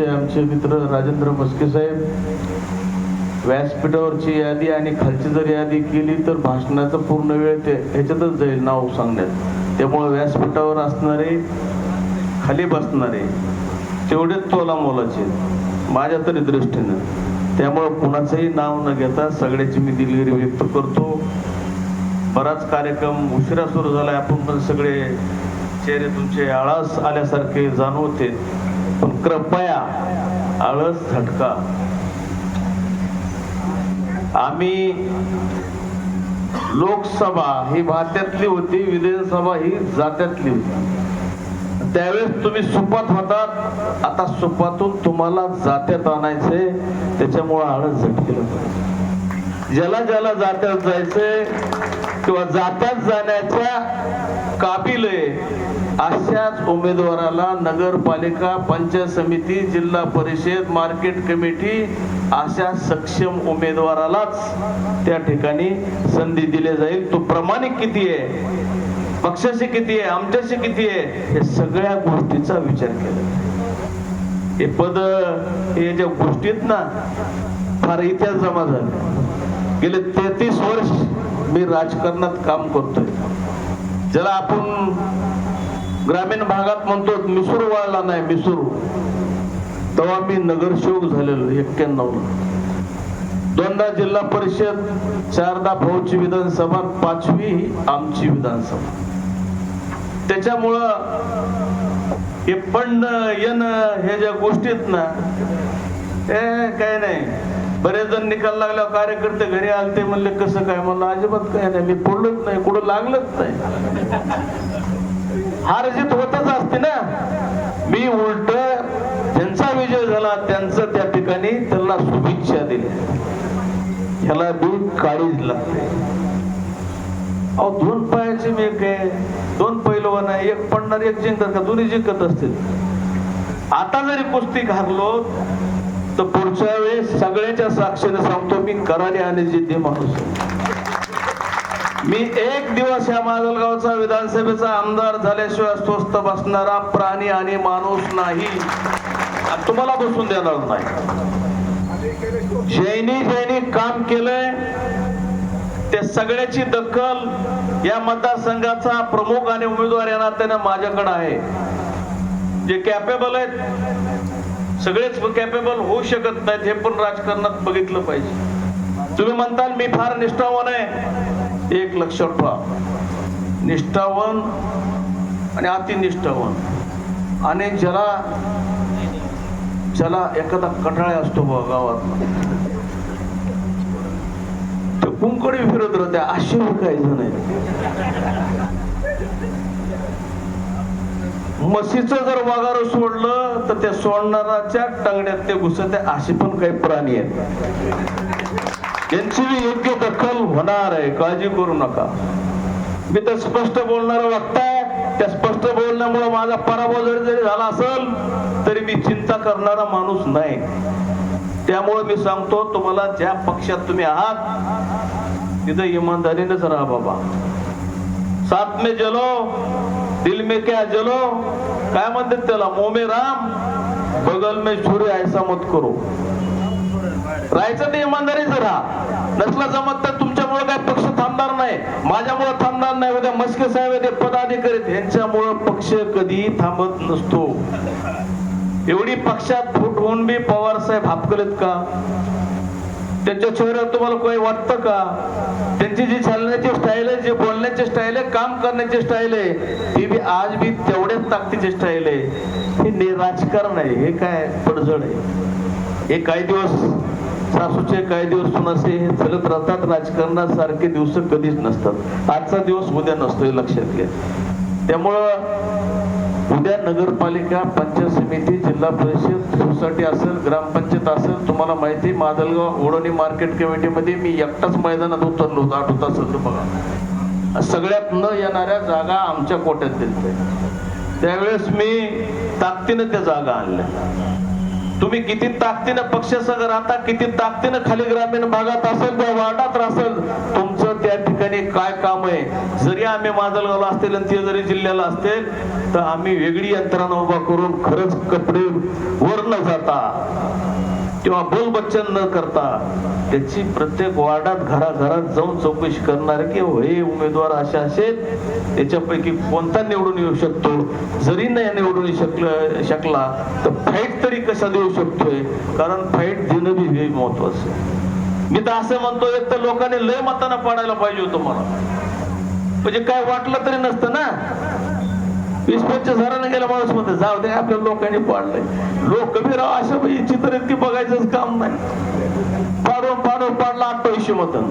अध्यक्ष आमचे मित्र राजेंद्र मस्के साहेब व्यासपीठावरची यादी आणि खालची जर यादी केली तर भाषणाचा पूर्ण वेळ ते ह्याच्यातच जाईल नाव सांगण्यात. त्यामुळे व्यासपीठावर असणारे खाली बसणारे तेवढेच तोला मोलाचे माझ्या तरी दृष्टीनं. त्यामुळे कुणाचंही नाव न घेता सगळ्याची मी दिलगिरी व्यक्त करतो. बराच कार्यक्रम उशिरा सुरू झाला आपण पण सगळे चेहरे तुमचे आळस आल्यासारखे जाणवते पण कृपया आळस झटका. आम्ही लोकसभा ही भात्यातली होती विधानसभा ही जात्यातली होती. त्यावेळेस तुम्ही सुपात होतात आता सुपातून तुम्हाला जात्यात आणायचे त्याच्यामुळं आळस झटकेलं. ज्याला ज्याला जात्यात जायचंय किंवा जात्यात जाण्याच्या काबिल आहे अशाच उमेदवाराला नगरपालिका पंचायत समिती जिल्हा परिषद मार्केट कमिटी अशा सक्षम उमेदवारालाच त्या ठिकाणी संधी दिली जाईल. तो प्रमाणिक किती आहे? पक्षाशी किती आहे? आमच्याशी किती आहे? हे सगळ्या गोष्टीचा विचार केला. हे पद हे ज्या गोष्टीत ना फार इतिहास जमा झाले. गेले तेहतीस वर्ष मी राजकारणात काम करतोय. ज्याला आपण ग्रामीण भागात म्हणतो मिसूर वळला नाही मिसूर. तेव्हा मी नगरसेवक झालेलो एक्क्याण्णव दोनदा जिल्हा परिषद चारदा भाऊची विधानसभा पाचवी ही आमची विधानसभा. त्याच्यामुळं हे पण येणं हे ज्या गोष्टीत ना ए काय नाही. बरेच जण निकाल लागल्यावर कार्यकर्ते घरी आलते म्हणले कसं काय? म्हणलं अजिबात काय नाही मी पडलोच नाही कुठं लागलंच नाही. हार होतच असते ना. मी उलट ज्यांचा विजय झाला त्यांचं त्या ठिकाणी त्यांना शुभेच्छा दिल्या. ह्याला बी काळीच लागते. अहो दोन पायाचे मी एक आहे. दोन पैलवान आहे. एक पडणार एक जिंकतात का? दोन्ही जिंकत असतील. आता जरी कुस्ती घाललो तर पुढच्या वेळेस सगळ्याच्या साक्षीने सांगतो मी करारी आणि जिद्दी माणूस आहे. मी एक दिवस या माजलगावचा विधानसभेचा आमदार झाल्याशिवाय स्वस्थ बसणारा प्राणी आणि माणूस नाही. तुम्हाला बसून देणार नाही. जैनी जैनी काम केलंय ते सगळ्याची दखल या मतदारसंघाचा प्रमुख आणि उमेदवार या नात्याने माझ्याकडे आहे. जे कॅपेबल आहेत सगळेच कॅपेबल होऊ शकत नाहीत हे पण राजकारणात बघितलं पाहिजे. तुम्ही म्हणताल मी फार निष्ठावान आहे. एक लक्षात ठेवा. निष्ठावन आणि अतिनिष्ठावन. आणि ज्याला ज्याला एखादा कटाळा असतो बा गावात. ते कुंकडी फिरत राहते असे काही नाही म्हशीचं जर वागार सोडलं तर त्या सोडणाराच्या टांगड्यात ते घुसते असे पण काही प्राणी आहेत. यांची मी योग्य दखल होणार आहे काळजी करू नका. मी तर स्पष्ट बोलणार वागताय त्या स्पष्ट बोलण्यामुळे माझा पराभव जरी जरी झाला असेल तरी मी चिंता करणारा माणूस नाही. त्यामुळे मी सांगतो तुम्हाला ज्या पक्षात तुम्ही आहात तिथं इमानदारीनेच राहा बाबा. साथ मे जलो दिल में क्या जलो? काय म्हणतात त्याला? मोमे राम बगल मे छुरे ऐसा मत करू. राहायचं ते इमानदारीच राहा नसला जमत तर तुमच्यामुळे काय पक्ष थांबणार नाही. माझ्यामुळे थांबणार नाही. उद्या मस्के साहेब ते पदाधिकारी. यांच्यामुळे पक्ष कधी थांबत नसतो. एवढी पक्षात फूट होऊन बी पवार साहेब हापकलेत का? त्यांच्या चेहऱ्यावर तुम्हाला काही वाटतं का? त्यांची जी चालण्याची स्टाईल आहे जे बोलण्याची स्टाईल आहे काम करण्याची स्टाईल आहे ती बी आज बी तेवढ्याच ताकदीची स्टाईल आहे. हे राजकारण आहे. हे काय पडझड आहे? हे काही दिवस सासूचे काही दिवस सुनाचे हे चलत राहतात राजकारणासारखे दिवस कधीच नसतात. आजचा दिवस उद्या नसतो हे लक्षात घ्या. त्यामुळं उद्या नगरपालिका पंचायत समिती जिल्हा परिषद सोसायटी असेल ग्रामपंचायत असेल तुम्हाला माहिती मादलगाव ओढणी मार्केट कमिटीमध्ये मी एकटाच मैदानात उतरलो होतो आठ असेल बघा. सगळ्यात न येणाऱ्या जागा आमच्या कोट्यात दिलते त्यावेळेस मी ताकदीनं त्या जागा आणल्या. तुम्ही किती ताकदीनं पक्षासह राहता किती ताकदीनं खाली ग्रामीण भागात असेल किंवा वार्डात असेल तुमचं त्या ठिकाणी काय काम आहे? जरी आम्ही माजलगावला असतील आणि ते जरी जिल्ह्याला असतील तर आम्ही वेगळी यंत्रणा उभा करून खरंच कपडे वर न जाता किंवा बोलबच्चन न करता त्याची प्रत्येक वार्डात घराघरात जाऊन चौकशी करणार की हो, हे उमेदवार असे असेल त्याच्यापैकी कोणता निवडून येऊ शकतो? जरी नाही निवडून शकलं शकला तर फाईट तरी कसा देऊ शकतोय. कारण फाईट देणं बी हे महत्वाचं आहे. मी तर असं म्हणतो एक तर लोकांनी लय मताना पाडायला पाहिजे होतं मला. म्हणजे काय वाटलं तरी नसतं ना. वीस पंचवीस हजाराने गेला माणूसमध्ये जाऊ दे आपल्या लोकांनी पाडलंय. लोक कमी राव अशा बाई चित्र इतकी बघायचंच काम नाही. पाडून पाडून पाडला अठ्ठावीसशे मतन.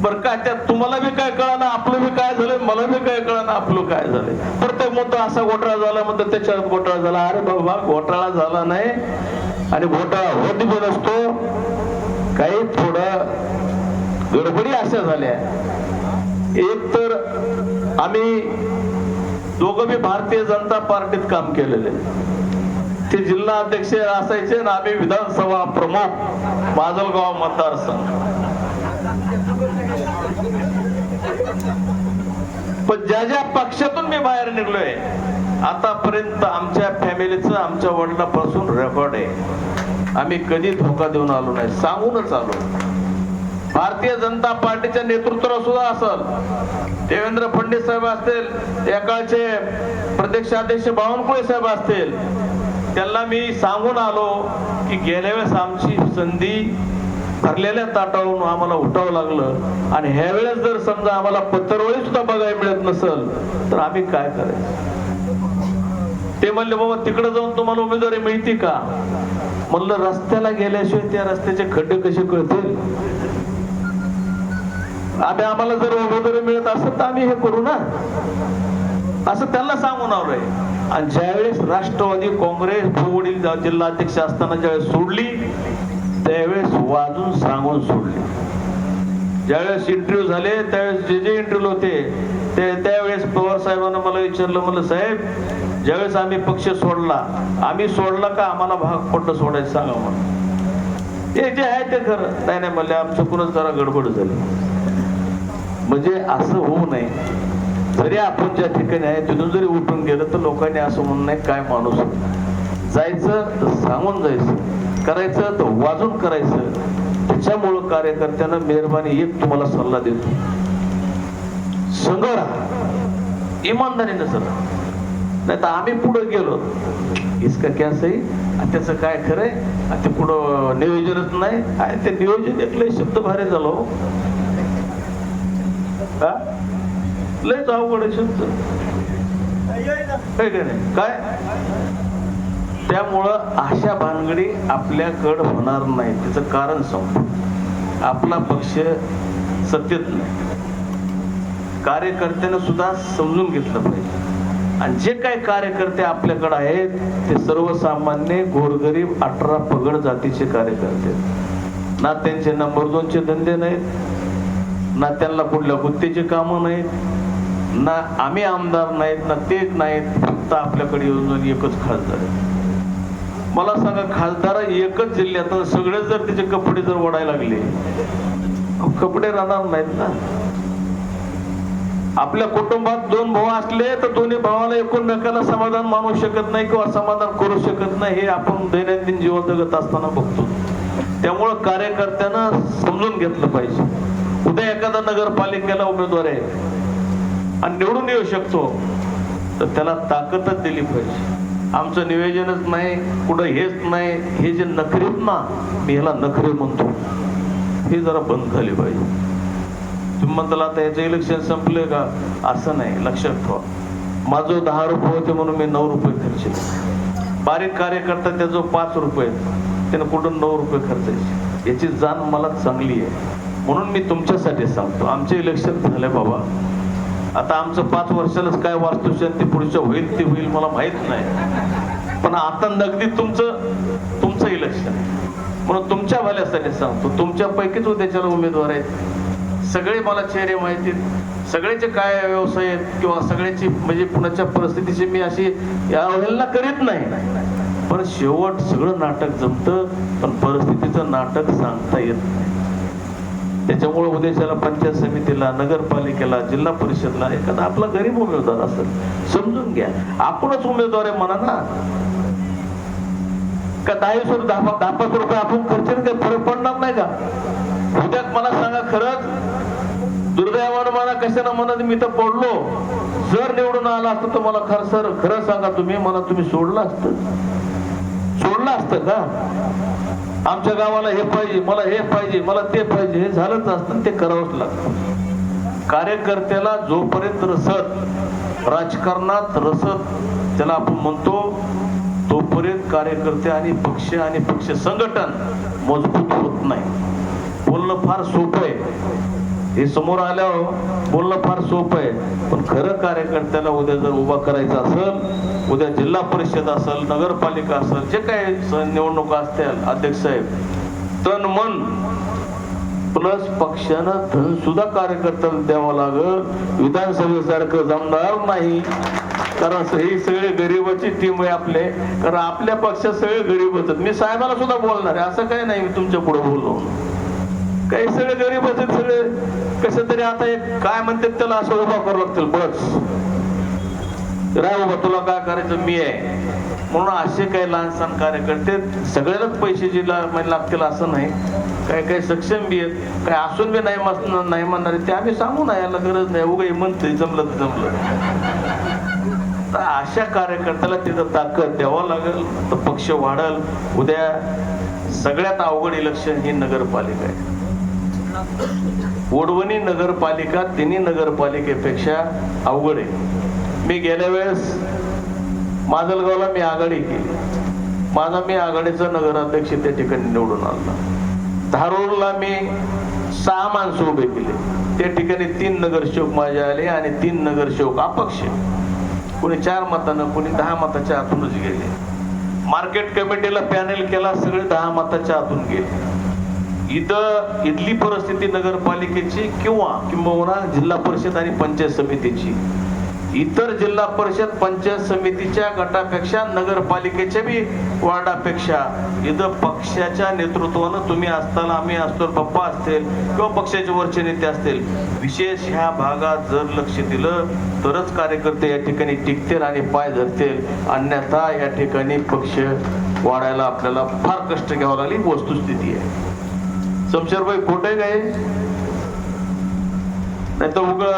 बर का त्यात तुम्हाला बी काय कळणार आपलं बी काय झालं मला बी काय कळणार आपलं काय झालं? प्रत्येक म्हणतो असा घोटाळा झाला म्हणतो त्याच्यात घोटाळा झाला. अरे बाबा घोटाळा झाला नाही. आणि घोटाळा होत पण असतो काही थोडं गडबडी अशा झाल्या. एक तर आम्ही दोघं बी भारतीय जनता पार्टीत काम केलेले. ते जिल्हा अध्यक्ष असायचे आणि आम्ही विधानसभा प्रमुख माजलगाव मतदारसंघ. पण ज्या ज्या पक्षातून मी बाहेर निघलोय आतापर्यंत आमच्या फॅमिलीचं आमच्या वडिलापासून रेकॉर्ड आहे. आम्ही कधी धोका देऊन आलो नाही सांगूनच आलो भारतीय जनता पार्टीच्या नेतृत्वाला सुद्धा असल. देवेंद्र फडणवीस साहेब असतील त्या काळचे प्रदेशाध्यक्ष बावनकुळे साहेब असतील. त्यांना मी सांगून आलो की गेल्या वेळेस आमची संधी ठरलेल्या ताटावरून आम्हाला उठावं लागलं. आणि ह्या वेळेस जर समजा आम्हाला पत्रवळी सुद्धा बघायला मिळत नसल तर आम्ही काय करायचं? ते म्हणले बाबा तिकडे जाऊन तुम्हाला उमेदवारी मिळते का? म्हणलं रस्त्याला गेल्याशिवाय त्या रस्त्याचे खड्डे कसे कळतील? आता आम्हाला जर उमेदवारी मिळत असेल तर आम्ही हे करू ना. असं त्यांना सांगून आलोय. आणि ज्यावेळेस राष्ट्रवादी काँग्रेस वडील जिल्हाध्यक्ष असताना ज्यावेळेस सोडली त्यावेळेस वाजून सांगून सोडले. ज्यावेळेस इंटरव्ह्यू झाले त्यावेळेस जे जे इंटरव्ह्यू होते ते त्यावेळेस पवार साहेबांना मला विचारलं म्हणलं साहेब ज्यावेळेस आम्ही पक्ष सोडला आम्ही सोडला का? आम्हाला भाग पडलं सोडायचं सांगा म्हणून. ते जे आहे ते खरं. नाही नाही म्हणले आमच्याकडूनच जरा गडबड झाली. म्हणजे असं होऊ नये. जरी आपण ज्या ठिकाणी आहे तिथून जरी उठून गेलं तर लोकांनी असं म्हणून नाही काय माणूस जायचं तर सांगून जायचं. करायचं तर वाजून करायचं. त्याच्यामुळं कार्यकर्त्यांना मेहरबानी एक तुम्हाला सल्ला देतो. संघ राहा इमानदारीनं सर नाही तर आम्ही पुढे गेलो. इसका कॅस आहे आणि त्याचं काय खरंय आणि ते पुढं नियोजनच नाही. आणि ते नियोजन एक लय शब्द भारी झालो हो. हा? लयच अवघड आहे शब्द. काय नाही? काय? त्यामुळं अशा भानगडी आपल्याकडं होणार नाही. त्याचं कारण सांगतो आपला पक्ष सत्तेत नाही. कार्यकर्त्यानं सुद्धा समजून घेतलं पाहिजे. आणि जे काही कार्यकर्ते आपल्याकडे आहेत ते सर्वसामान्य गोरगरीब अठरा पगड जातीचे कार्यकर्ते ना त्यांचे नंबर दोनचे धंदे नाहीत ना त्यांना कुठल्या गुत्तेची कामं नाहीत ना आम्ही आमदार नाहीत ना ते नाहीत फक्त आपल्याकडे येऊन एकच खासदार आहे मला सांगा खासदार एकच जिल्ह्यात सगळे जर त्याचे कपडे जर ओढायला लागले कपडे राहणार नाहीत ना. आपल्या कुटुंबात दोन भाऊ असले तर दोन्ही भावाला एकूणमेकाला समाधान मानू शकत नाही किंवा समाधान करू शकत नाही हे आपण दैनंदिन जीवन जगत असताना बघतो. त्यामुळं कार्यकर्त्यानं समजून घेतलं पाहिजे. उद्या एखादा नगरपालिकेला उमेदवार आहे आणि निवडून येऊ शकतो तर त्याला ताकदच दिली पाहिजे. आमचं नियोजनच नाही कुठं हेच नाही हे जे नखरेत ना मी ह्याला नखरे म्हणतो. हे जरा बंद झाले पाहिजे. तुम्ही म्हणताल आता याचं इलेक्शन संपले का? असं नाही लक्षात ठेवा. माझं दहा रुपये होते म्हणून मी नऊ रुपये खर्च बारीक कार्यकर्ता त्याचं पाच रुपये त्यानं कुठून नऊ रुपये खर्चायचे? याची जाण मला चांगली आहे. म्हणून मी तुमच्यासाठी सांगतो आमचे इलेक्शन झाले बाबा. आता आमचं पाच वर्षालाच काय वास्तुशांती पुढच्या होईल ते होईल मला माहीत नाही. पण आता नगदी तुमचं तुमचं इलेक्शन म्हणून तुमच्या भल्यासाठी सांगतो तुमच्या पैकीच उद्याच्याला उमेदवार आहेत. सगळे मला चेहरे माहिती आहेत. सगळ्याचे काय व्यवसाय आहेत किंवा सगळ्याची म्हणजे पुण्याच्या परिस्थितीची मी अशी अवहेलना करीत नाही. पण शेवट सगळं नाटक जमतं पण परिस्थितीचं नाटक सांगता येत नाही. त्याच्यामुळे उद्याच्याला पंचायत समितीला नगरपालिकेला जिल्हा परिषदला एखादा आपला गरीब उमेदवार असेल समजून घ्या. आपणच उमेदवार आहे म्हणा ना. का दहा दहा दहा पाच रुपये आपण खर्च काही फरक पडणार नाही का? उद्या मला सांगा खरंच दुर्दैवानं मला कशाला म्हणत मी तर पडलो. जर निवडून आला असतं तर मला खर सर खरं सांगा तुम्ही मला तुम्ही सोडलं असतं. सोडलं असतं का? आमच्या गावाला हे पाहिजे मला हे पाहिजे मला ते पाहिजे हे झालंच असतं ते करावंच लागतं. कार्यकर्त्याला जोपर्यंत रसत राजकारणात रसत त्याला आपण म्हणतो तोपर्यंत कार्यकर्ते आणि पक्ष आणि पक्ष संघटन मजबूत होत नाही. बोलणं फार सोपं आहे. हे समोर आल्यावर बोलणं फार सोपं आहे. पण खरं कार्यकर्त्याला उद्या जर उभा करायचं असेल उद्या जिल्हा परिषद असेल नगरपालिका असेल जे काही निवडणुका असतील अध्यक्ष साहेब तन मन प्लस पक्षानं धन सुद्धा कार्यकर्त्याला द्यावं लागल. विधानसभेसारखं जमणार नाही. कारण ही सगळे गरीबाची टीम आहे आपले. कारण आपल्या पक्षात सगळे गरीब होतात मी साहेबाला सुद्धा बोलणार आहे. असं काही नाही मी तुमच्यापुढे बोललो. काही सगळे गरीब असतील सगळे कसं तरी आता एक काय म्हणतात त्याला असं उभा करावं लागतील बस. राय बाबा तुला काय करायचं? मी आहे. म्हणून असे काही लहान सहान कार्यकर्ते सगळ्यालाच पैसे जे म्हणजे लागतील असं नाही. काही काही सक्षम बी आहेत काही असून बी नाही नाही म्हणणारे ते आम्ही सांगू ना याला गरज नाही. उगाही म्हणते जमलं तर जमलं. तर अशा कार्यकर्त्याला तिथं ताकद द्यावं लागेल तर पक्ष वाढल. उद्या सगळ्यात अवघड इलेक्शन ही नगरपालिका आहे. वडवणी नगरपालिका तिन्ही नगरपालिकेपेक्षा अवघड आहे. मी गेल्या वेळेस माजलगावला मी आघाडी केली. माझा मी आघाडीचा नगराध्यक्ष त्या ठिकाणी निवडून आला धारूरला मी सहा माणसं उभे केले. त्या ठिकाणी तीन नगरसेवक माझे आले आणि तीन नगरसेवक अपक्ष. कोणी चार मतानं कोणी दहा मताच्या आतूनच गेले. मार्केट कमिटीला पॅनेल केला सगळे दहा मताच्या आतून गेले. इथं इथली परिस्थिती नगरपालिकेची किंवा किंबहुना जिल्हा परिषद आणि पंचायत समितीची. इतर जिल्हा परिषद पंचायत समितीच्या गटापेक्षा नगरपालिकेच्या बी वार्डापेक्षा इथं पक्षाच्या नेतृत्वानं तुम्ही असताना आम्ही असतो पप्पा असतील किंवा पक्षाचे वरचे नेते असतील. विशेष ह्या भागात जर लक्ष दिलं तरच कार्यकर्ते या ठिकाणी टिकतील आणि पाय धरतील. अन्यथा या ठिकाणी पक्ष वाढायला आपल्याला फार कष्ट घ्यावं लागली वस्तुस्थिती आहे. शमशेरभाई खोटे काय नाही तर उगा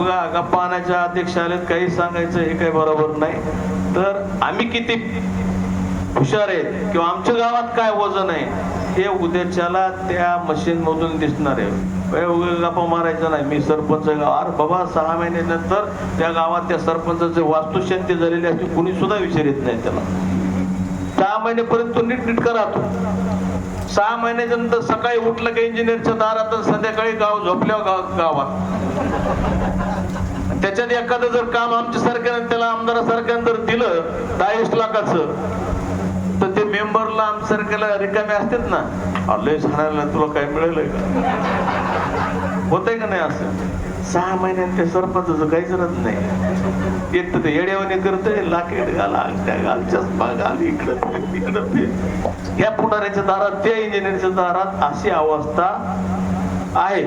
उगा गप्पा आणायच्या अध्यक्ष काही सांगायचं हे काही बरोबर नाही. तर आम्ही किती हुशार आहेत किंवा आमच्या गावात काय वजन आहे हे उद्याच्याला त्या मशीन मधून दिसणार आहे. ए, गप्पा मारायचं नाही. मी सरपंच गाव अरे बाबा सहा महिन्यानंतर त्या गावात त्या सरपंचाचे वास्तुशांती झालेली असते कुणी सुद्धा विचारित नाही त्याला. सहा महिन्यापर्यंत तो नीट नीट करा सहा महिन्याच्या नंतर सकाळी उठलं की इंजिनियरच्या दारात संध्याकाळी गाव झोपल्यावर गाव गावात. त्याच्यात एखादं जर काम आमच्या सारख्यानं त्याला आमदारासारख्यानं जर दिलं दहा लाखाचं तर ते मेंबरला आमच्यासारख्याला रिकामे असतात ना? अहो, लय तुला काय मिळेल का? होतंय का नाही असं? सहा महिन्यात त्या सरपंचाचं काहीच रच नाही. एक तर ते येड्यावाने करतंय लाकेट घाला अंगठ्या घाल चष्मा घाल इकडं इकडं या पुढाऱ्याच्या दारात त्या इंजिनियरच्या दारात अशी अवस्था आहे.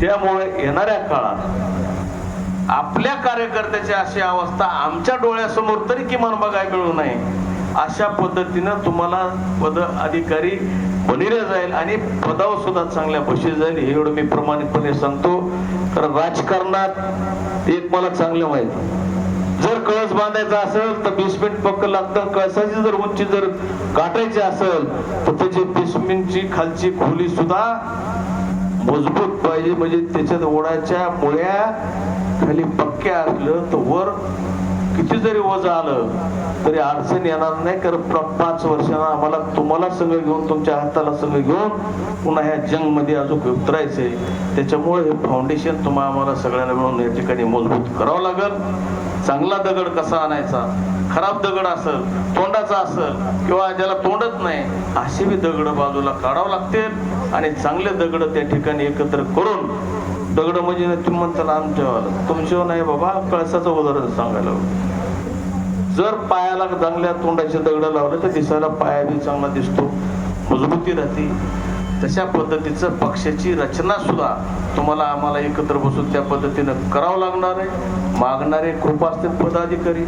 त्यामुळे येणाऱ्या काळात आपल्या कार्यकर्त्याची अशी अवस्था आमच्या डोळ्यासमोर तरी किमान बघायला मिळू नये. अशा पद्धतीनं तुम्हाला पद अधिकारी बनिले जाईल आणि पदावर सुद्धा चांगल्या बशी जाईल हे एवढं मी प्रमाणितपणे सांगतो. कारण राजकारणात एक मला चांगलं माहीत. जर कळस बांधायचा असेल तर बेसमेंट पक्क लागतं कळसाची जर उंची जर गाठायची असेल तर त्याची बेसमेंटची खालची खोली सुद्धा मजबूत पाहिजे. म्हणजे त्याच्यात ओढाच्या मुळ्या खाली पक्क्या असलं तर वर किती जरी वज आलं तरी अडचण येणार नाही. कारण पाच वर्षांना आम्हाला तुम्हाला संघ घेऊन तुमच्या हाताला संघ घेऊन पुन्हा ह्या जंगमध्ये अजून उतरायचंय. त्याच्यामुळे हे फाउंडेशन तुम्हाला आम्हाला सगळ्यांना मिळून या ठिकाणी मजबूत करावं लागल. चांगला दगड कसा आणायचा? खराब दगड असेल तोंडाचा असेल किंवा ज्याला तोंडच नाही असे बी दगड बाजूला काढावं लागतील. आणि चांगले दगड त्या ठिकाणी एकत्र करून दगड म्हणजे तुम्ही म्हणताल आमच्या तुमच्या नाही बाबा कळसाचं उदाहरण सांगायला जर पायाला चांगल्या तोंडाचे दगड लावले तर दिसायला पाया बी चांगला दिसतो मजबूती राहते. तशा पद्धतीचं पक्षाची रचना सुद्धा तुम्हाला आम्हाला एकत्र बसून त्या पद्धतीनं करावं लागणार आहे. मागणारे खूप असते पदाधिकारी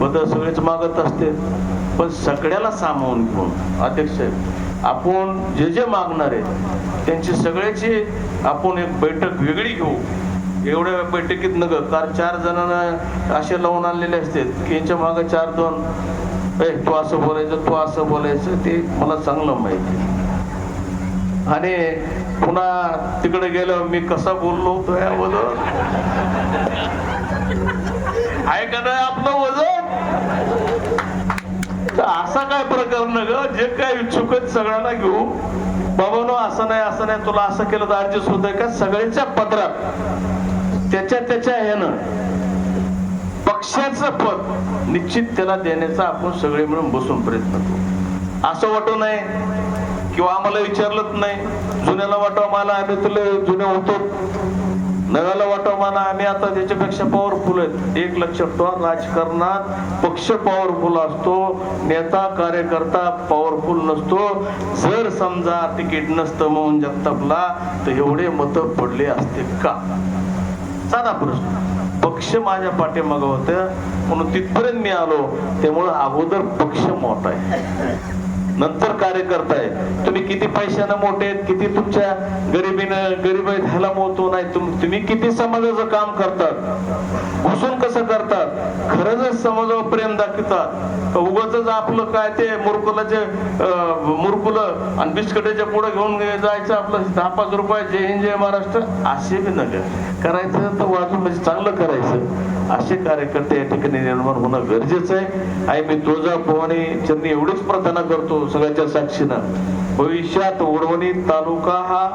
पद सगळेच मागत असते पण सगळ्याला सामावून घेऊन अध्यक्ष आपण जे जे मागणार आहे त्यांची सगळ्याची आपण एक बैठक वेगळी घेऊ. एवढ्या बैठकीत न कारण चार जणांना असे लावून आणलेले असतात की यांच्या मागे चार दोन ए तू असं बोलायचं तू असं बोलायचं ते मला चांगलं माहिती आणि पुन्हा तिकडे गेलो मी कसा बोललो होतो या बोल आहे का नाही आपलं? तर असा काय प्रकार न ग? जे काय इच्छुक सगळ्यांना घेऊ. बाबा नो असं नाही असं नाही. तुला असं केलं तर ऍडजस्ट होत का? सगळ्यांच्या पत्रात त्याच्या त्याच्या ह्यानं. पक्षाचं पद निश्चित त्याला देण्याचा आपण सगळे मिळून बसून प्रयत्न करू. असं वाटू नये. किंवा आम्हाला विचारलंच नाही. जुन्याला वाटावं मला आम्ही तुला जुने होतो. नव्याला वाटावं मला आम्ही आता त्याच्यापेक्षा पॉवरफुल आहेत. एक लक्षात ठेवा राजकारणात पक्ष पॉवरफुल असतो नेता कार्यकर्ता पॉवरफुल नसतो. जर समजा तिकीट नसतं म्हणून जगतापला तर एवढे मत पडले असते का? साधा प्रश्न. पक्ष माझ्या पाठीमागं होतं म्हणून तिथपर्यंत मी आलो त्यामुळं अगोदर पक्ष मोठा आहे. नंतर कार्य करताय. तुम्ही किती पैशानं मोठे आहेत किती तुमच्या गरिबीनं गरीब ह्याला मोठतो नाही तुम्ही किती समाजाचं काम करतात? घुसून कसं करतात? खरंच समाजावर प्रेम दाखवतात. का उगाच आपलं काय ते मुरकुलाचे मुरकुल आणि बिस्कटाच्या पुढे घेऊन जायचं आपलं दहा पाच रुपये जय हिंद जय महाराष्ट्र असे बी नका करायचं तर वाजून म्हणजे चांगलं करायचं. असे कार्यकर्ते या ठिकाणी निर्माण होणं गरजेचं आहे. आणि मी तुळजा भवानी चरणी एवढीच प्रार्थना करतो सगळ्याच्या साक्षीनं. भविष्यात उडवणी तालुका हा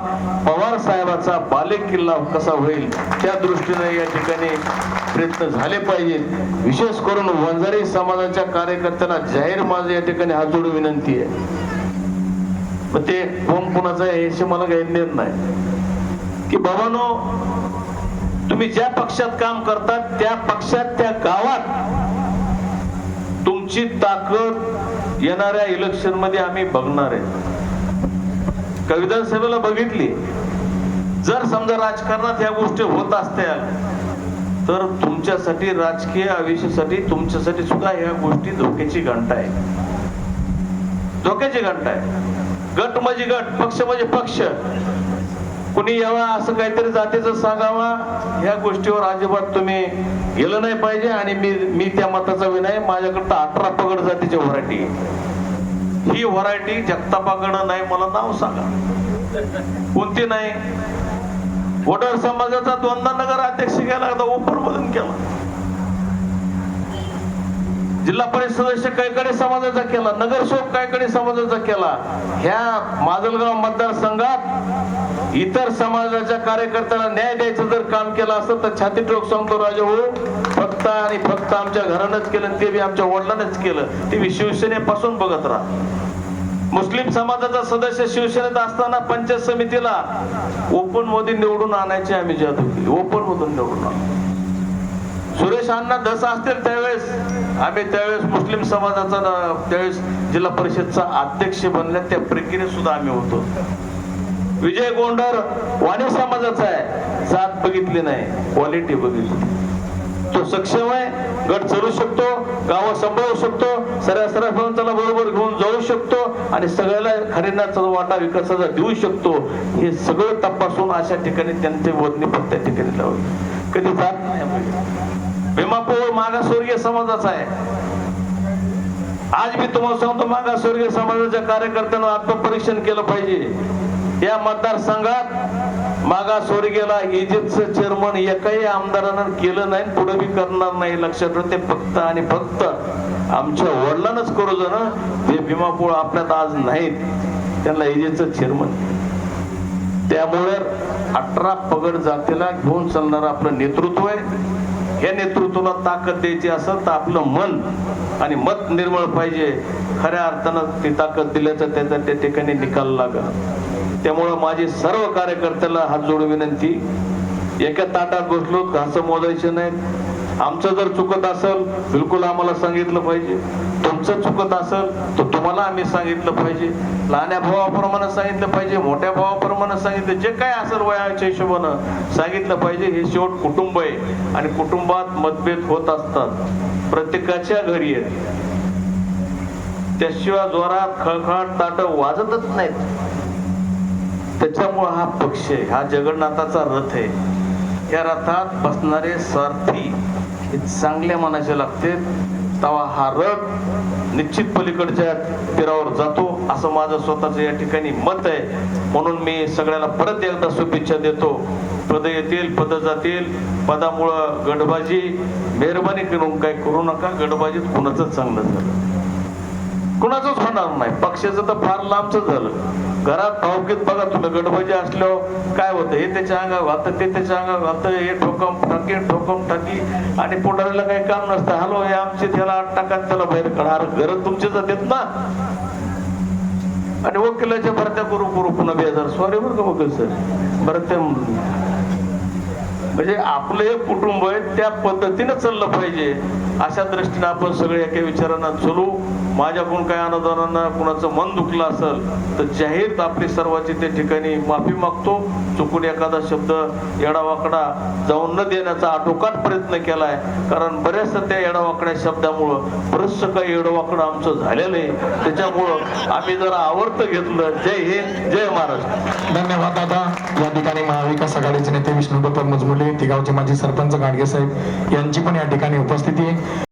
पवार साहेबाचा बाले किल्ला कसा होईल त्या दृष्टीने या ठिकाणी प्रयत्न झाले पाहिजेत विशेष करून वंजारी समाजाच्या कार्यकर्त्यांना जाहीर माझं या ठिकाणी हात जोडून विनंती आहे. मग ते कोण कोणाचं याशी मला काही निर्णय नाही. की बाबानो तुम्ही ज्या पक्षात काम करतात त्या पक्षात त्या गावात तुमची ताकद येणाऱ्या इलेक्शनमध्ये आम्ही बघणार आहे. का विधानसभेला बघितली. जर समजा राजकारणात ह्या गोष्टी होत असत्या तर तुमच्यासाठी राजकीय आयुष्यासाठी तुमच्यासाठी सुद्धा ह्या गोष्टी धोक्याची घंटा आहे. धोक्याची घंटा आहे. गट म्हणजे गट पक्ष म्हणजे पक्ष. कुणी यावा असं काहीतरी जातीचं सांगावा ह्या गोष्टीवर अजिबात तुम्ही गेलं नाही पाहिजे आणि मी मी त्या मताचा विनय माझ्याकडं अठरा पगड जातीची व्हरायटी. ही व्हरायटी जगतापाकडं नाही मला नाव सांगा. कोणती नाही? वडर समाजाचा दोनदा नगर अध्यक्ष केला एकदा ओपन मधून केला. जिल्हा परिषद सदस्य कैकडे समाजाचा केला नगरसेवक कैकडे समाजाचा केला. ह्या माजलगाव मतदारसंघात इतर समाजाच्या कार्यकर्त्यांना न्याय द्यायचं जर काम केलं असतं तर छाती टोक सांगतो राजा हो फक्त आणि फक्त आमच्या घरानंच केलं आणि ते बी आमच्या वडिलांनाच केलं. ते बी शिवसेनेपासून बघत राहा. मुस्लिम समाजाचा सदस्य शिवसेनेत असताना पंचायत समितीला ओपनमध्ये निवडून आणायची आम्ही जादू केली ओपन मधून निवडून आणू सुरेशांना दस असतील त्यावेळेस. आम्ही त्यावेळेस मुस्लिम समाजाचा त्यावेळेस जिल्हा परिषदचा अध्यक्ष बनल्या त्या प्रक्रियेत सुद्धा आम्ही होतो. विजय गोंडर वाणी समाजाचा आहे. जात बघितली नाही क्वालिटी बघितली. तो सक्षम आहे गट चढू शकतो गाव सांभाळू शकतो सऱ्या सरपंचाला बरोबर घेऊन जाऊ शकतो आणि सगळ्याला खरेनाचा वाटा विकासाचा देऊ शकतो. हे सगळं तपासून अशा ठिकाणी त्यांचे वदनी पण त्या ठिकाणी लावली. कधी जात नाही म्हणजे. भीमापूर मागासवर्गीय समाजाचा आहे. आज मी तुम्हाला सांगतो मागासवर्गीय समाजाच्या कार्यकर्त्यांना आत्मपरीक्षण केलं पाहिजे. या मतदारसंघात मागासवर्गीयला इजिप्तचं चेअरमन एकाही आमदारानं केलं नाही पुढे बी करणार नाही लक्षात ते फक्त आणि फक्त आमच्या वडिलांनाच करू जण ते भीमापूळ आपल्यात आज नाहीत त्यांना इजिप्तचं चेअरमन त्यामुळे अठरा पगड जातीला घेऊन चालणारं आपलं नेतृत्व आहे. या नेतृत्वाला ताकद द्यायची असेल तर आपलं मन आणि मत निर्मळ पाहिजे. खऱ्या अर्थानं ती ताकद दिल्याचा त्याचा त्या ठिकाणी निकाल लागा त्यामुळं माझी सर्व कार्यकर्त्याला हात जोडून विनंती. एका ताटात बसलो घास मोजायचे नाहीत. आमचं जर चुकत असेल बिलकुल आम्हाला सांगितलं पाहिजे. तुमचं चुकत असेल तर तुम्हाला आम्ही सांगितलं पाहिजे. लहान्या भावाप्रमाणे सांगितलं पाहिजे मोठ्या भावाप्रमाणे सांगितलं जे काय असेल वयाच्या हिशोबानं सांगितलं पाहिजे हे शेवट कुटुंब आहे. आणि कुटुंबात मतभेद होत असतात. प्रत्येकाच्या घरी आहेत. त्याशिवाय जोरात खळखळाट ताट वाजतच नाहीत. त्याच्यामुळं हा पक्ष आहे. हा जगन्नाथाचा रथ आहे. या रथात बसणारे सारथी हे चांगल्या मनाचे लागते. तेव्हा हा रथ निश्चित पलीकडच्या तीरावर जातो. असं माझं स्वतःच या ठिकाणी मत आहे. म्हणून मी सगळ्याला परत एकदा शुभेच्छा देतो. पद येतील पद जातील. पदामुळं गडबाजी मेहरबानी करून काय करू नका. गडबाजीत कुणाचं चांगलं झालं कुणाचंच होणार नाही. पक्षाचं तर फार लांबच झालं. घरात भावकीत बघा तुला गडबजी असल्यावर काय होतं? हे त्याच्या अंगावर घालतं ते त्याच्या अंगावर घालतं हे ठोकम टाकी ठोकम टाकी आणि पोटाला काही काम नसतं. हॅलो हे आमचे त्याला टाका त्याला बाहेर काढा. अरे घर तुमचे जातात ना. आणि वकिलाच्या भरत्या करू करू पुन्हा बेजार. सॉरी बरं का वकील सर भरत्या म्हणजे आपलं हे कुटुंब आहे त्या पद्धतीने चाललं पाहिजे. अशा दृष्टीने आपण सगळे एका विचारांना चलू. माझ्याकडून काही अनुदानांना कुणाचं मन दुखलं असेल तर जाहीर आपली सर्वांची त्या ठिकाणी माफी मागतो. चुकून एखादा शब्द येडावाकडा जाऊन न देण्याचा आटोकाट प्रयत्न केलाय. कारण बऱ्याचशा त्या येडावाकड्या शब्दामुळं बरंचसं काही येडवाकडं आमचं झालेलं आहे. त्याच्यामुळं आम्ही जरा आवर्त घेतलं. जय हिंद जय महाराष्ट्र. धन्यवाद दादा. या ठिकाणी महाविकास आघाडीचे नेते विष्णू दत्त मजमुले तिगावचे माजी सरपंच गाडगे साहेब यांची पण या ठिकाणी उपस्थिती आहे.